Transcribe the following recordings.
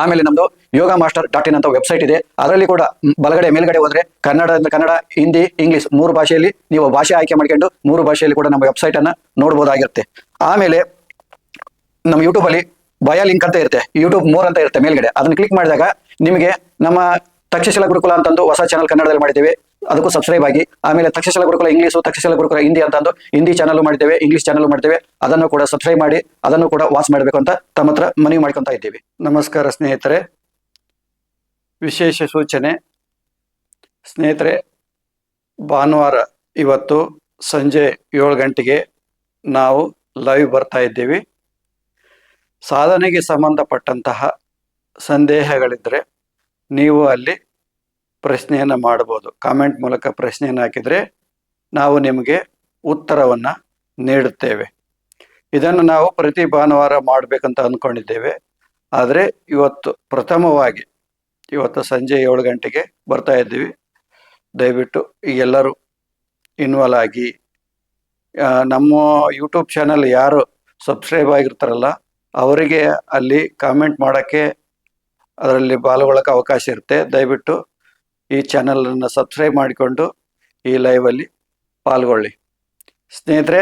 ಆಮೇಲೆ ನಮ್ದು ಯೋಗ master dot in ಅಂತ ವೆಬ್ಸೈಟ್ ಇದೆ. ಅದರಲ್ಲಿ ಕೂಡ ಬಲಗಡೆ ಮೇಲ್ಗಡೆ ಹೋದ್ರೆ ಕನ್ನಡ ಕನ್ನಡ, ಹಿಂದಿ, ಇಂಗ್ಲಿಷ್ ಮೂರು ಭಾಷೆಯಲ್ಲಿ ನೀವು ಭಾಷೆ ಆಯ್ಕೆ ಮಾಡ್ಕೊಂಡು ಮೂರು ಭಾಷೆಯಲ್ಲಿ ಕೂಡ ನಮ್ಮ ವೆಬ್ಸೈಟ್ ಅನ್ನ ನೋಡಬಹುದಾಗಿರುತ್ತೆ ಆಮೇಲೆ ನಮ್ಮ ಯೂಟ್ಯೂಬ್ ಅಲ್ಲಿ ಬಯ ಲಿಂಕ್ ಅಂತ ಇರುತ್ತೆ. ಯೂಟ್ಯೂಬ್ ಮೋರ್ ಅಂತ ಇರುತ್ತೆ ಮೇಲ್ಗಡೆ. ಅದನ್ನ ಕ್ಲಿಕ್ ಮಾಡಿದಾಗ ನಿಮಗೆ ನಮ್ಮ ತಕ್ಷಶಿಲ ಗುರುಕುಲ ಅಂತಂದು ಹೊಸ ಚಾನಲ್ ಕನ್ನಡದಲ್ಲಿ ಮಾಡಿದ್ದೇವೆ. ಅದಕ್ಕೂ ಸಬ್ಸ್ಕ್ರೈಬ್ ಆಗಿ. ಆಮೇಲೆ ತಕ್ಷಶಾಲ ಗುರುಕುಲ ಇಂಗ್ಲೀಷು ತಕ್ಷಶಾಲ ಗುರುಕುಲ ಹಿಂದಿ ಅಂತಂದು ಹಿಂದಿ ಚಾನಲ್ ಮಾಡ್ತೇವೆ ಇಂಗ್ಲೀಷ್ ಚಾನಲ್ ಮಾಡ್ತೇವೆ ಅದನ್ನು ಕೂಡ ಸಬ್ಸ್ಕ್ರೈಬ್ ಮಾಡಿ, ಅದನ್ನು ಕೂಡ ವಾಚ್ ಮಾಡಬೇಕು ಅಂತ ತಮ್ಮ ಹತ್ರ ಮನವಿ ಮಾಡ್ಕೊತಾ ಇದ್ದೀವಿ. ನಮಸ್ಕಾರ ಸ್ನೇಹಿತರೆ. ವಿಶೇಷ ಸೂಚನೆ. ಸ್ನೇಹಿತರೆ, ಭಾನುವಾರ ಇವತ್ತು ಸಂಜೆ ಏಳು ಗಂಟೆಗೆ ನಾವು ಲೈವ್ ಬರ್ತಾ ಇದ್ದೀವಿ. ಸಾಧನೆಗೆ ಸಂಬಂಧಪಟ್ಟಂತಹ ಸಂದೇಹಗಳಿದ್ದರೆ ನೀವು ಅಲ್ಲಿ ಪ್ರಶ್ನೆಯನ್ನು ಮಾಡಬಹುದು ಕಾಮೆಂಟ್ ಮೂಲಕ ಪ್ರಶ್ನೆಯನ್ನು ಹಾಕಿದರೆ ನಾವು ನಿಮಗೆ ಉತ್ತರವನ್ನು ನೀಡುತ್ತೇವೆ. ಇದನ್ನು ನಾವು ಪ್ರತಿ ಭಾನುವಾರ ಮಾಡಬೇಕಂತ ಅಂದ್ಕೊಂಡಿದ್ದೇವೆ ಆದರೆ ಇವತ್ತು ಪ್ರಥಮವಾಗಿ ಇವತ್ತು ಸಂಜೆ ಏಳು ಗಂಟೆಗೆ ಬರ್ತಾ ಇದ್ದೀವಿ. ದಯವಿಟ್ಟು ಎಲ್ಲರೂ ಇನ್ವಾಲ್ವ್ ಆಗಿ ನಮ್ಮ ಯೂಟ್ಯೂಬ್ ಚಾನಲ್ ಯಾರು ಸಬ್ಸ್ಕ್ರೈಬ್ ಆಗಿರ್ತಾರಲ್ಲ, ಅವರಿಗೆ ಅಲ್ಲಿ ಕಾಮೆಂಟ್ ಮಾಡೋಕ್ಕೆ ಅದರಲ್ಲಿ ಪಾಲ್ಗೊಳ್ಳೋಕೆ ಅವಕಾಶ ಇರುತ್ತೆ. ದಯವಿಟ್ಟು ಈ ಚಾನಲನ್ನು ಸಬ್ಸ್ಕ್ರೈಬ್ ಮಾಡಿಕೊಂಡು ಈ ಲೈವಲ್ಲಿ ಪಾಲ್ಗೊಳ್ಳಿ. ಸ್ನೇಹಿತರೆ,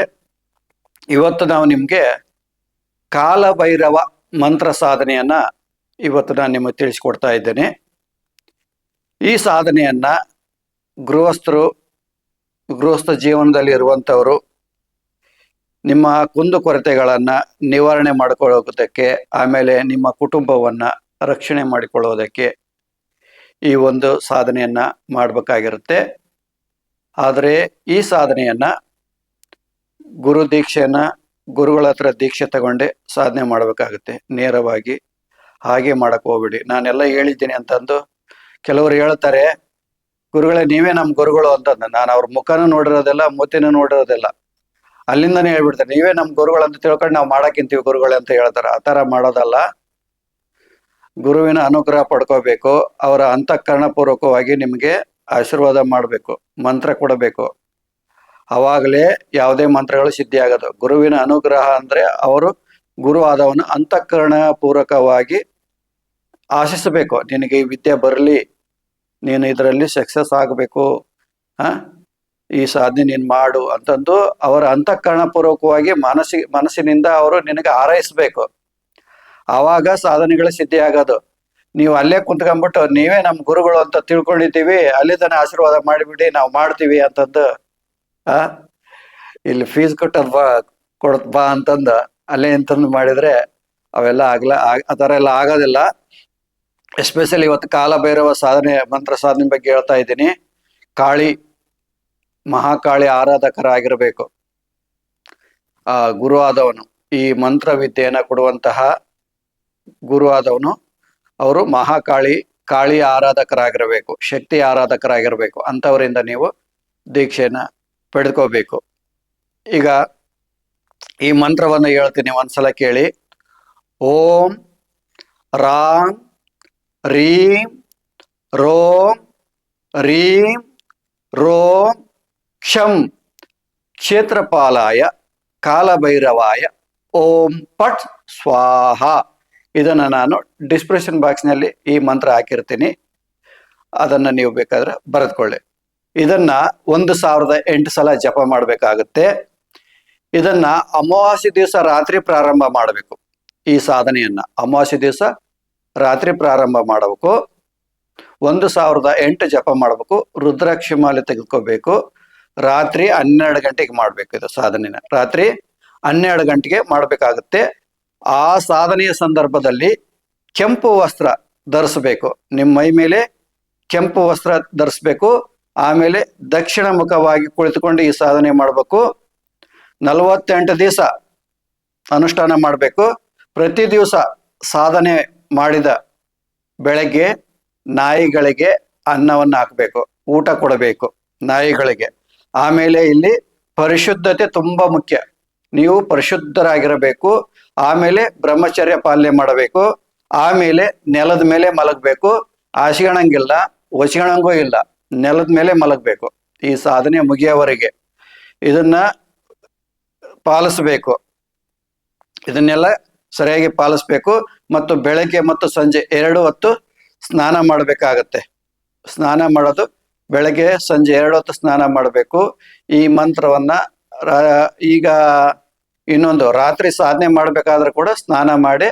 ಇವತ್ತು ನಾವು ನಿಮಗೆ ಕಾಲಭೈರವ ಮಂತ್ರ ಸಾಧನೆಯನ್ನ ಇವತ್ತು ನಾನು ನಿಮಗೆ ತಿಳಿಸ್ಕೊಡ್ತಾ ಇದ್ದೇನೆ. ಈ ಸಾಧನೆಯನ್ನ ಗೃಹಸ್ಥರು, ಗೃಹಸ್ಥ ಜೀವನದಲ್ಲಿ ಇರುವಂಥವರು ನಿಮ್ಮ ಕುಂದುಕೊರತೆಗಳನ್ನು ನಿವಾರಣೆ ಮಾಡಿಕೊಳ್ಳೋದಕ್ಕೆ, ಆಮೇಲೆ ನಿಮ್ಮ ಕುಟುಂಬವನ್ನು ರಕ್ಷಣೆ ಮಾಡಿಕೊಳ್ಳೋದಕ್ಕೆ ಈ ಒಂದು ಸಾಧನೆಯನ್ನ ಮಾಡಬೇಕಾಗಿರುತ್ತೆ. ಆದರೆ ಈ ಸಾಧನೆಯನ್ನ ಗುರು ದೀಕ್ಷೆಯನ್ನ ಗುರುಗಳ ಹತ್ರ ದೀಕ್ಷೆ ತಗೊಂಡೆ ಸಾಧನೆ ಮಾಡಬೇಕಾಗುತ್ತೆ ನೇರವಾಗಿ. ಹಾಗೆ ಮಾಡಕ್ ಹೋಗ್ಬಿಡಿ. ನಾನೆಲ್ಲ ಹೇಳಿದ್ದೀನಿ ಅಂತಂದು ಕೆಲವರು ಹೇಳ್ತಾರೆ, ಗುರುಗಳೇ, ನೀವೇ ನಮ್ಮ ಗುರುಗಳು ಅಂತಂದು. ನಾನು ಅವ್ರ ಮುಖನೂ ನೋಡಿರೋದಿಲ್ಲ, ಮೂತಿನೂ ನೋಡಿರೋದಿಲ್ಲ. ಅಲ್ಲಿಂದನೇ ಹೇಳ್ಬಿಡ್ತಾರೆ, ನೀವೇ ನಮ್ಮ ಗುರುಗಳು ಅಂತ ತಿಳ್ಕೊಂಡು ನಾವು ಮಾಡಕ್ಕಿಂತೀವಿ ಗುರುಗಳೇ ಅಂತ ಹೇಳ್ತಾರೆ. ಆ ಥರ ಮಾಡೋದಲ್ಲ. ಗುರುವಿನ ಅನುಗ್ರಹ ಪಡ್ಕೋಬೇಕು, ಅವರ ಅಂತಃಕರಣ ಪೂರ್ವಕವಾಗಿ ನಿಮಗೆ ಆಶೀರ್ವಾದ ಮಾಡಬೇಕು, ಮಂತ್ರ ಕೊಡಬೇಕು. ಅವಾಗಲೇ ಯಾವುದೇ ಮಂತ್ರಗಳು ಸಿದ್ಧಿ ಗುರುವಿನ ಅನುಗ್ರಹ ಅಂದ್ರೆ ಅವರು ಗುರು ಆದವನು ಅಂತಃಕರಣ ಪೂರ್ವಕವಾಗಿ ಆಶಿಸಬೇಕು. ನಿನಗೆ ಈ ವಿದ್ಯೆ ಬರಲಿ, ನೀನು ಇದರಲ್ಲಿ ಸಕ್ಸಸ್ ಆಗಬೇಕು, ಹಾ? ಈ ಸಾಧನೆ ನೀನು ಮಾಡು ಅಂತಂದು ಅವರ ಅಂತಃಕರಣ ಪೂರ್ವಕವಾಗಿ ಮನಸ್ಸಿ, ಮನಸ್ಸಿನಿಂದ ಅವರು ನಿನಗೆ ಹಾರೈಸಬೇಕು. ಆವಾಗ ಸಾಧನೆಗಳು ಸಿದ್ಧಿ ಆಗೋದು ನೀವು ಅಲ್ಲೇ ಕುಂತ್ಕೊಂಡ್ಬಿಟ್ಟು ನೀವೇ ನಮ್ಮ ಗುರುಗಳು ಅಂತ ತಿಳ್ಕೊಂಡಿದ್ದೀವಿ, ಅಲ್ಲಿ ತನ ಆಶೀರ್ವಾದ ಮಾಡಿಬಿಡಿ, ನಾವು ಮಾಡ್ತೀವಿ ಅಂತಂದು, ಆ? ಇಲ್ಲಿ ಫೀಸ್ ಕೊಟ್ಟದ್ ಬಾ ಕೊಡತ್ ಬಾ ಅಂತಂದು, ಅಲ್ಲೇ ಅಂತಂದು ಮಾಡಿದ್ರೆ ಅವೆಲ್ಲ ಆಗ್ಲ, ಆ- ಥರ ಎಲ್ಲ ಆಗೋದಿಲ್ಲ. ಎಸ್ಪೆಷಲಿ ಇವತ್ತು ಕಾಲ ಭೈರವ ಸಾಧನೆ, ಮಂತ್ರ ಸಾಧನೆ ಬಗ್ಗೆ ಹೇಳ್ತಾ ಇದ್ದೀನಿ. ಕಾಳಿ, ಮಹಾಕಾಳಿ ಆರಾಧಕರಾಗಿರಬೇಕು. ಆ, ಗುರು ಆದವನು. ಈ ಮಂತ್ರ ವಿದ್ಯೆಯನ್ನ ಕೊಡುವಂತಹ ಗುರು ಆದವನು ಅವರು ಮಹಾಕಾಳಿ, ಕಾಳಿ ಆರಾಧಕರಾಗಿರಬೇಕು, ಶಕ್ತಿ ಆರಾಧಕರಾಗಿರಬೇಕು, ಅಂಥವರಿಂದ ನೀವು ದೀಕ್ಷೆಯನ್ನ ಪಡೆದುಕೋಬೇಕು. ಈಗ ಈ ಮಂತ್ರವನ್ನು ಹೇಳ್ತೀನಿ ಒಂದ್ಸಲ ಕೇಳಿ. ಓಂ ರಾಂ ರೀಂ ರೋಂ ರೀಂ ರೋಂ ಕ್ಷಂ ಕ್ಷೇತ್ರಪಾಲಾಯ ಕಾಲಭೈರವಾಯ ಓಂ ಪಟ್ ಸ್ವಾಹ. ಇದನ್ನು ನಾನು ಡಿಸ್ಪ್ರೆಷನ್ ಬಾಕ್ಸ್ನಲ್ಲಿ ಈ ಮಂತ್ರ ಹಾಕಿರ್ತೀನಿ. ಅದನ್ನು ನೀವು ಬೇಕಾದ್ರೆ ಬರೆದುಕೊಳ್ಳಿ. ಇದನ್ನು ಒಂದು ಸಾವಿರದ ಎಂಟು ಸಲ ಜಪ ಮಾಡಬೇಕಾಗುತ್ತೆ. ಇದನ್ನು ಅಮಾವಾಸ್ಯ ದಿವಸ ರಾತ್ರಿ ಪ್ರಾರಂಭ ಮಾಡಬೇಕು. ಈ ಸಾಧನೆಯನ್ನು ಅಮಾವಾಸ್ಯ ದಿವಸ ರಾತ್ರಿ ಪ್ರಾರಂಭ ಮಾಡಬೇಕು. ಒಂದು ಸಾವಿರದ ಎಂಟು ಜಪ ಮಾಡಬೇಕು. ರುದ್ರಾಕ್ಷಿ ಮಾಲೆ ತೆಗೆದುಕೋಬೇಕು. ರಾತ್ರಿ ಹನ್ನೆರಡು ಗಂಟೆಗೆ ಮಾಡಬೇಕು ಇದು ಸಾಧನೆನ. ರಾತ್ರಿ ಹನ್ನೆರಡು ಗಂಟೆಗೆ ಮಾಡಬೇಕಾಗುತ್ತೆ. ಆ ಸಾಧನೆಯ ಸಂದರ್ಭದಲ್ಲಿ ಕೆಂಪು ವಸ್ತ್ರ ಧರಿಸಬೇಕು. ನಿಮ್ಮ ಮೈ ಮೇಲೆ ಕೆಂಪು ವಸ್ತ್ರ ಧರಿಸಬೇಕು. ಆಮೇಲೆ ದಕ್ಷಿಣ ಮುಖವಾಗಿ ಕುಳಿತುಕೊಂಡು ಈ ಸಾಧನೆ ಮಾಡಬೇಕು. ನಲವತ್ತೆಂಟು ದಿವಸ ಅನುಷ್ಠಾನ ಮಾಡಬೇಕು. ಪ್ರತಿ ದಿವಸ ಸಾಧನೆ ಮಾಡಿದ ಬೆಳಗ್ಗೆ ನಾಯಿಗಳಿಗೆ ಅನ್ನವನ್ನು ಹಾಕಬೇಕು. ಊಟ ಕೊಡಬೇಕು ನಾಯಿಗಳಿಗೆ. ಆಮೇಲೆ ಇಲ್ಲಿ ಪರಿಶುದ್ಧತೆ ತುಂಬಾ ಮುಖ್ಯ. ನೀವು ಪರಿಶುದ್ಧರಾಗಿರಬೇಕು. ಆಮೇಲೆ ಬ್ರಹ್ಮಚರ್ಯ ಪಾಲನೆ ಮಾಡಬೇಕು. ಆಮೇಲೆ ನೆಲದ ಮೇಲೆ ಮಲಗಬೇಕು. ಆಸಿಗಣಂಗಿಲ್ಲ ಒಸಿಗಣಂಗೂ ಇಲ್ಲ, ನೆಲದ ಮೇಲೆ ಮಲಗಬೇಕು. ಈ ಸಾಧನೆ ಮುಗಿಯವರೆಗೆ ಇದನ್ನ ಪಾಲಿಸಬೇಕು. ಇದನ್ನೆಲ್ಲ ಸರಿಯಾಗಿ ಪಾಲಿಸ್ಬೇಕು. ಮತ್ತು ಬೆಳಗ್ಗೆ ಮತ್ತು ಸಂಜೆ ಎರಡು ಹೊತ್ತು ಸ್ನಾನ ಮಾಡಬೇಕಾಗತ್ತೆ. ಸ್ನಾನ ಮಾಡೋದು ಬೆಳಗ್ಗೆ ಸಂಜೆ ಎರಡು ಹೊತ್ತು ಸ್ನಾನ ಮಾಡಬೇಕು. ಈ ಮಂತ್ರವನ್ನ ಈಗ ಇನ್ನೊಂದು ರಾತ್ರಿ ಸಾಧನೆ ಮಾಡಬೇಕಾದ್ರೆ ಕೂಡ ಸ್ನಾನ ಮಾಡಿ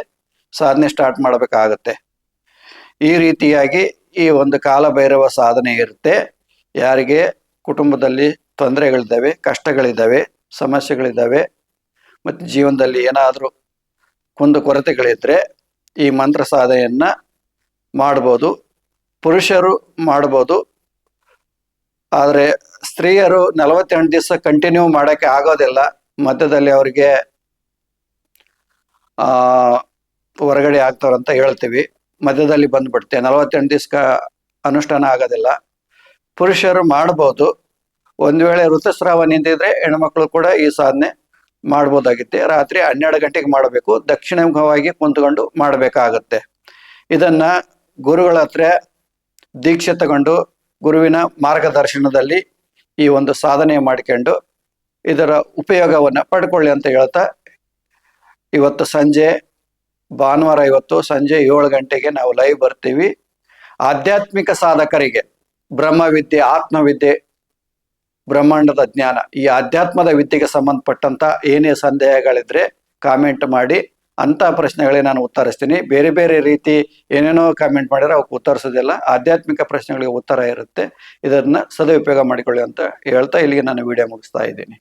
ಸಾಧನೆ ಸ್ಟಾರ್ಟ್ ಮಾಡಬೇಕಾಗತ್ತೆ. ಈ ರೀತಿಯಾಗಿ ಈ ಒಂದು ಕಾಲಭೈರವ ಸಾಧನೆ ಇರುತ್ತೆ. ಯಾರಿಗೆ? ಕುಟುಂಬದಲ್ಲಿ ತೊಂದರೆಗಳಿದ್ದಾವೆ, ಕಷ್ಟಗಳಿದ್ದಾವೆ, ಸಮಸ್ಯೆಗಳಿದ್ದಾವೆ, ಮತ್ತು ಜೀವನದಲ್ಲಿ ಏನಾದರೂ ಕುಂದು ಕೊರತೆಗಳಿದ್ದರೆ ಈ ಮಂತ್ರ ಸಾಧನೆಯನ್ನು ಮಾಡ್ಬೋದು. ಪುರುಷರು ಮಾಡ್ಬೋದು. ಆದರೆ ಸ್ತ್ರೀಯರು ನಲವತ್ತೆಂಟು ದಿವಸ ಕಂಟಿನ್ಯೂ ಮಾಡೋಕ್ಕೆ ಆಗೋದಿಲ್ಲ. ಮಧ್ಯದಲ್ಲಿ ಅವರಿಗೆ, ಆ, ಹೊರಗಡೆ ಆಗ್ತಾರಂತ ಹೇಳ್ತೀವಿ. ಮಧ್ಯದಲ್ಲಿ ಬಂದ್ಬಿಡುತ್ತೆ ನಲವತ್ತೆಂಟು ದಿವಸ ಅನುಷ್ಠಾನ ಆಗೋದಿಲ್ಲ. ಪುರುಷರು ಮಾಡ್ಬೋದು. ಒಂದು ವೇಳೆ ಋತುಸ್ರಾವ ನಿಂತಿದ್ರೆ ಹೆಣ್ಮಕ್ಳು ಕೂಡ ಈ ಸಾಧನೆ ಮಾಡ್ಬೋದಾಗಿತ್ತೆ. ರಾತ್ರಿ ಹನ್ನೆರಡು ಗಂಟೆಗೆ ಮಾಡಬೇಕು. ದಕ್ಷಿಣ ಮುಖವಾಗಿ ಕುಂತ್ಕೊಂಡು ಮಾಡಬೇಕಾಗತ್ತೆ. ಇದನ್ನ ಗುರುಗಳ ಹತ್ರ ದೀಕ್ಷೆ ತಗೊಂಡು ಗುರುವಿನ ಮಾರ್ಗದರ್ಶನದಲ್ಲಿ ಈ ಒಂದು ಸಾಧನೆ ಮಾಡಿಕೊಂಡು ಇದರ ಉಪಯೋಗವನ್ನು ಪಡ್ಕೊಳ್ಳಿ ಅಂತ ಹೇಳ್ತಾ ಇವತ್ತು ಸಂಜೆ, ಭಾನುವಾರ ಇವತ್ತು ಸಂಜೆ ಏಳು ಗಂಟೆಗೆ ನಾವು ಲೈವ್ ಬರ್ತೀವಿ. ಆಧ್ಯಾತ್ಮಿಕ ಸಾಧಕರಿಗೆ ಬ್ರಹ್ಮವಿದ್ಯೆ, ಆತ್ಮವಿದ್ಯೆ, ಬ್ರಹ್ಮಾಂಡದ ಜ್ಞಾನ, ಈ ಆಧ್ಯಾತ್ಮದ ವಿದ್ಯೆಗೆ ಸಂಬಂಧಪಟ್ಟಂತ ಏನೇ ಸಂದೇಹಗಳಿದ್ರೆ ಕಾಮೆಂಟ್ ಮಾಡಿ. ಅಂತ ಪ್ರಶ್ನೆಗಳಿಗೆ ನಾನು ಉತ್ತರಿಸ್ತೀನಿ. ಬೇರೆ ಬೇರೆ ರೀತಿ ಏನೇನೋ ಕಾಮೆಂಟ್ ಮಾಡಿದ್ರೆ ಅವಕ್ಕೆ ಉತ್ತರಿಸೋದಿಲ್ಲ. ಆಧ್ಯಾತ್ಮಿಕ ಪ್ರಶ್ನೆಗಳಿಗೆ ಉತ್ತರ ಇರುತ್ತೆ. ಇದನ್ನ ಸದುಪಯೋಗ ಮಾಡಿಕೊಳ್ಳಿ ಅಂತ ಹೇಳ್ತಾ ಇಲ್ಲಿಗೆ ನಾನು ವಿಡಿಯೋ ಮುಗಿಸ್ತಾ ಇದ್ದೀನಿ.